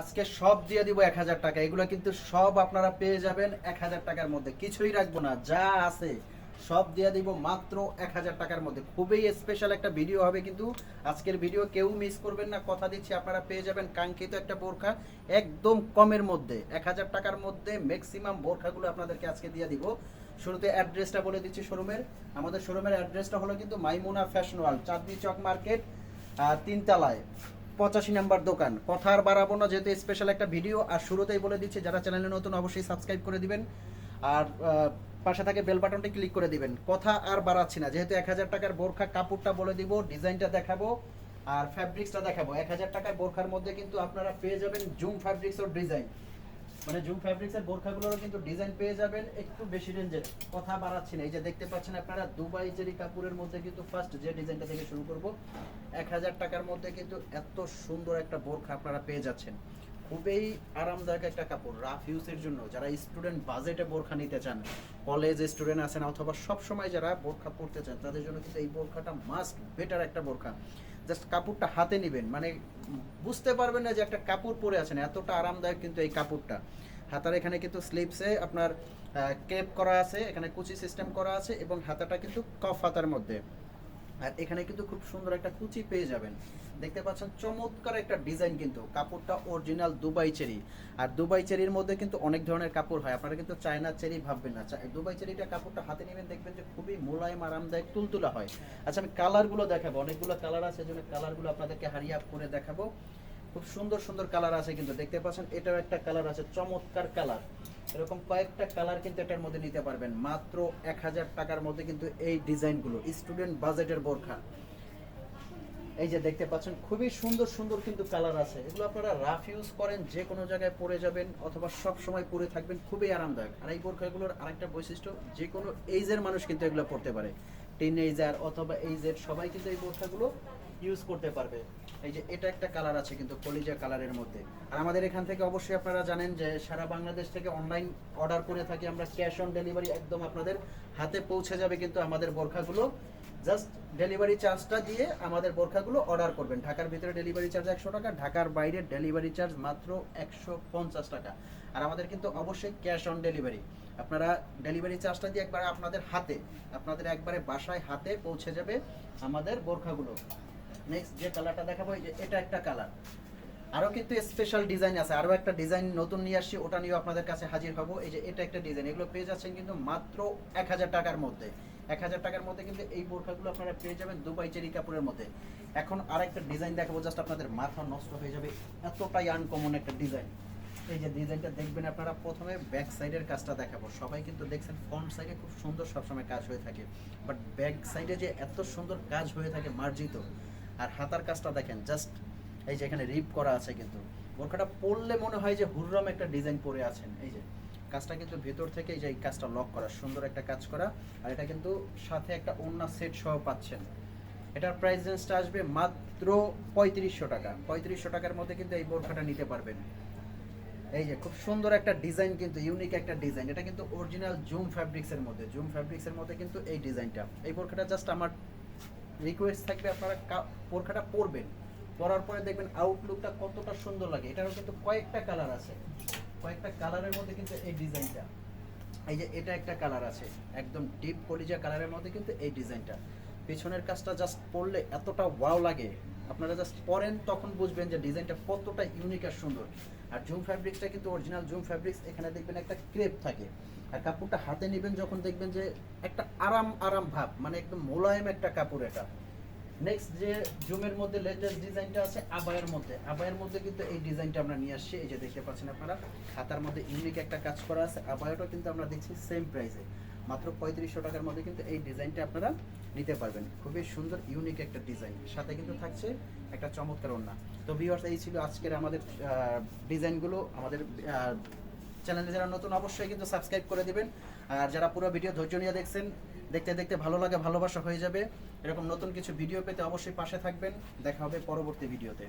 আজকে সব দিয়ে দিব এক হাজার টাকা। এগুলো কিন্তু সব আপনারা পেয়ে যাবেন এক হাজার টাকার মধ্যে। কিছুই রাখব না, যা আছে সব দিয়ে দিব মাত্র এক হাজার টাকার মধ্যে। খুবই স্পেশাল একটা ভিডিও হবে কিন্তু আজকের ভিডিও কেউ মিস করবেন না। কথা দিচ্ছি, আপনারা পেয়ে যাবেন কাঙ্ক্ষিত একটা বোরখা একদম কমের মধ্যে। এক হাজার টাকার মধ্যে ম্যাক্সিমাম বোরখাগুলো আপনাদেরকে আজকে দিয়ে দিব। শুরুতে অ্যাড্রেসটা বলে দিচ্ছি শোরুমের আমাদের শোরুমের অ্যাড্রেসটা হলো কিন্তু Maimuna fashion world Chandni Chowk market তিনতলায়। পঁচাশি নাম্বার দোকান। কথা আর বাড়াবো না, যেহেতু স্পেশাল একটা ভিডিও আর শুরুতেই বলে দিচ্ছি, যারা চ্যানেলে নতুন অবশ্যই সাবস্ক্রাইব করে দিবেন। আর পাশে থাকে বেল বাটনটি ক্লিক করে দিবেন। কথা আর বাড়াচ্ছি না, যেহেতু এক হাজার টাকার বোরখা কাপড়টা বলে দিব, ডিজাইনটা দেখাবো, আর ফ্যাব্রিক্সটা দেখাবো। এক হাজার টাকার বোরখার মধ্যে কিন্তু আপনারা পেয়ে যাবেন জুম ফ্যাব্রিক্স ও ডিজাইন মানে জুম ফ্যাব্রিক্সের বোরখাগুলোরও কিন্তু ডিজাইন পেয়ে যাবেন, একটু বেশি রেঞ্জের কথা বাড়াচ্ছি না। এই যে দেখতে পাচ্ছেন আপনারা, দুবাই জেরি কাপড়ের মধ্যে কিন্তু ফার্স্ট যে ডিজাইনটা থেকে শুরু করব, এক হাজার টাকার মধ্যে কিন্তু এত সুন্দর একটা বোরখা আপনারা পেয়ে যাচ্ছেন। খুবই আরামদায়ক একটা কাপড় রাফ ইউজের জন্য। যারা স্টুডেন্ট বাজেটে বোরখা নিতে চান কলেজ স্টুডেন্ট আছেন, অথবা সব সময় যারা বোরখা পরতে চান, তাদের জন্য কিন্তু এই বোরখাটা মাস্ট বেটার একটা বোরখা। জাস্ট কাপড়টা হাতে নেবেন। মানে বুঝতে পারবেন না যে একটা কাপড় পরে আছেন, এতটা আরামদায়ক কিন্তু এই কাপড়টা। হাতার এখানে কিন্তু স্লিপসে আপনার কেপ করা আছে, এখানে কুচি সিস্টেম করা আছে এবং হাতাটা কিন্তু কফ হাতার মধ্যে। আর এখানে কিন্তু খুব সুন্দর একটা কুচি পেয়ে যাবেন। দেখতে পাচ্ছেন চমৎকার একটা ডিজাইন কিন্তু, কাপড়টা অরিজিনাল দুবাই চেরি। আর দুবাই চেরির মধ্যে কিন্তু অনেক ধরনের কাপড় হয়, আপনারা কিন্তু চায়না চেরি ভাববেন না। দুবাই চেরিটা কাপড়টা হাতে নেবেন, দেখবেন যে খুবই মোলায়েম আরামদায়ক তুলতুলা হয়। আচ্ছা আমি কালারগুলো দেখাবো, অনেকগুলো কালার আছে এজন্য কালারগুলো আপনাদেরকে হারিয়ে করে দেখাবো। খুব সুন্দর সুন্দর কালার আছে কিন্তু দেখতে পাচ্ছেন, এটাও একটা কালার আছে, চমৎকার কালার এরকম কয়েকটা কালার কিন্তু এটার মধ্যে নিতে পারবেন। মাত্র এক হাজার টাকার মধ্যে কিন্তু এই ডিজাইনগুলো স্টুডেন্ট বাজেটের বোরখা। এই যে দেখতে পাচ্ছেন, খুবই সুন্দর সুন্দর কিন্তু কালার আছে। এগুলো আপনারা রাফ ইউজ করেন, যে কোনো জায়গায় পরে যাবেন অথবা সব সময় পরে থাকবেন, খুবই আরামদায়ক। আর এই বোরখাগুলোর আরেকটা বৈশিষ্ট্য, যে কোনো এইজের মানুষ কিন্তু এগুলো পড়তে পারে। টিন এইজার অথবা এইজের সবাই কিন্তু এই বোরখাগুলো ইউজ করতে পারবে। এই যে এটা একটা কালার আছে কিন্তু কলিজা কালারের মধ্যে। আর আমাদের এখান থেকে অবশ্যই আপনারা জানেন যে সারা বাংলাদেশ থেকে অনলাইন অর্ডার করে থাকি, আমরা ক্যাশ অন ডেলিভারি একদম আপনাদের হাতে পৌঁছে যাবে কিন্তু আমাদের বোরখাগুলো। জাস্ট ডেলিভারি চার্জটা দিয়ে আমাদের বোরখাগুলো অর্ডার করবেন। ঢাকার ভিতরে ডেলিভারি চার্জ একশো টাকা, ঢাকার বাইরে ডেলিভারি চার্জ মাত্র একশো পঞ্চাশ টাকা। আর আমাদের কিন্তু অবশ্যই ক্যাশ অন ডেলিভারি আপনারা ডেলিভারি চার্জটা দিয়ে একবারে আপনাদের হাতে, আপনাদের একবারে বাসায় হাতে পৌঁছে যাবে আমাদের বোরখাগুলো। নেক্সট যে কালারটা দেখাবো, এই যে এটা একটা কালার আরও কিন্তু স্পেশাল ডিজাইন আছে আরও একটা ডিজাইন নতুন নিয়ে আসছি, ওটা নিয়েও আপনাদের কাছে হাজির হব। এই যে এটা একটা ডিজাইন এগুলো পেয়ে যাচ্ছেন কিন্তু মাত্র এক হাজার টাকার মধ্যে। এক হাজার টাকার মধ্যে কিন্তু এই বোরখাগুলো আপনারা পেয়ে যাবেন দুবাই চেরি কাপড়ের মধ্যে। এখন আরেকটা ডিজাইন দেখাবো জাস্ট আপনাদের মাথা নষ্ট হয়ে যাবে। এতটাই আনকমন একটা ডিজাইন এই যে ডিজাইনটা দেখবেন আপনারা, প্রথমে ব্যাক সাইডের কাজটা দেখাবো। সবাই কিন্তু দেখছেন ফ্রন্ট সাইডে খুব সুন্দর সবসময় কাজ হয়ে থাকে। বাট ব্যাক সাইডে যে এত সুন্দর কাজ হয়ে থাকে, মার্জিত। আর হাতার কাজটা দেখেন জাস্ট এই যে এখানে রিপ করা আছে কিন্তু। বোরখাটা পরলে মনে হয় যে হুররম একটা ডিজাইন পরে আছেন। এই যে, কাজটা কিন্তু ভেতর থেকে এই যে এই কাজটা লক করা, সুন্দর একটা কাজ করা। আর এটা কিন্তু সাথে একটা ওন্না সেট সহ পাচ্ছেন। এটার প্রাইস রেঞ্জটা আসবে মাত্র পঁয়ত্রিশশো টাকা। পঁয়ত্রিশশো টাকার মধ্যে কিন্তু এই বোরখাটা নিতে পারবেন। এই যে, খুব সুন্দর একটা ডিজাইন কিন্তু ইউনিক একটা ডিজাইন এটা কিন্তু অরিজিনাল জুম ফ্যাব্রিক্সের মধ্যে। জুম ফ্যাব্রিক্সের মধ্যে কিন্তু এই ডিজাইনটা এই বোরখাটা জাস্ট আমার রিকোয়েস্ট থাকবে আপনারা বোরখাটা পরবেন পরার পরে দেখবেন আউটলুকটা কতটা সুন্দর লাগে। এটারও কিন্তু কয়েকটা কালার আছে। কয়েকটা কালারের মধ্যে কিন্তু এই ডিজাইনটা এই যে এটা একটা কালার আছে। একদম ডিপ কলিজা কালারের মধ্যে কিন্তু এই ডিজাইনটা পেছনের কাজটা জাস্ট পরলে এতটা ওয়াও লাগে। আপনারা জাস্ট পরেন তখন বুঝবেন যে ডিজাইনটা কতটা ইউনিক আর সুন্দর। আর জুম ফ্যাব্রিক্সটা কিন্তু অরিজিনাল জুম ফ্যাব্রিক্স এখানে দেখবেন একটা ক্রেপ থাকে। আর কাপড়টা হাতে নেবেন যখন দেখবেন যে একটা আরাম আরাম ভাব মানে একদম মোলায়েম একটা কাপড় এটা। নেক্সট যে জুমের মধ্যে লেটেস্ট ডিজাইনটা আছে, আবায়ের মধ্যে। আবায়ের মধ্যে কিন্তু এই ডিজাইনটা আমরা নিয়ে আসছি, এই যে দেখতে পাচ্ছেন আপনারা। খাতার মধ্যে ইউনিক একটা কাজ করা আছে আবায়াটা কিন্তু আমরা দেখছি সেম প্রাইসে মাত্র পঁয়ত্রিশশো টাকার মধ্যে কিন্তু এই ডিজাইনটা আপনারা নিতে পারবেন। খুবই সুন্দর ইউনিক একটা ডিজাইন। সাথে কিন্তু থাকছে একটা চমৎকার ওড়না। তো ভিউয়ার্স এই ছিল আজকের আমাদের ডিজাইনগুলো। আমাদের চ্যানেলে যারা নতুন, অবশ্যই কিন্তু সাবস্ক্রাইব করে দিবেন। আর যারা পুরো ভিডিও ধৈর্য নিয়ে দেখছেন, দেখতে দেখতে ভালো লাগে, ভালোবাসা হয়ে যাবে। এরকম নতুন কিছু ভিডিও পেতে অবশ্যই পাশে থাকবেন। দেখা হবে পরবর্তী ভিডিওতে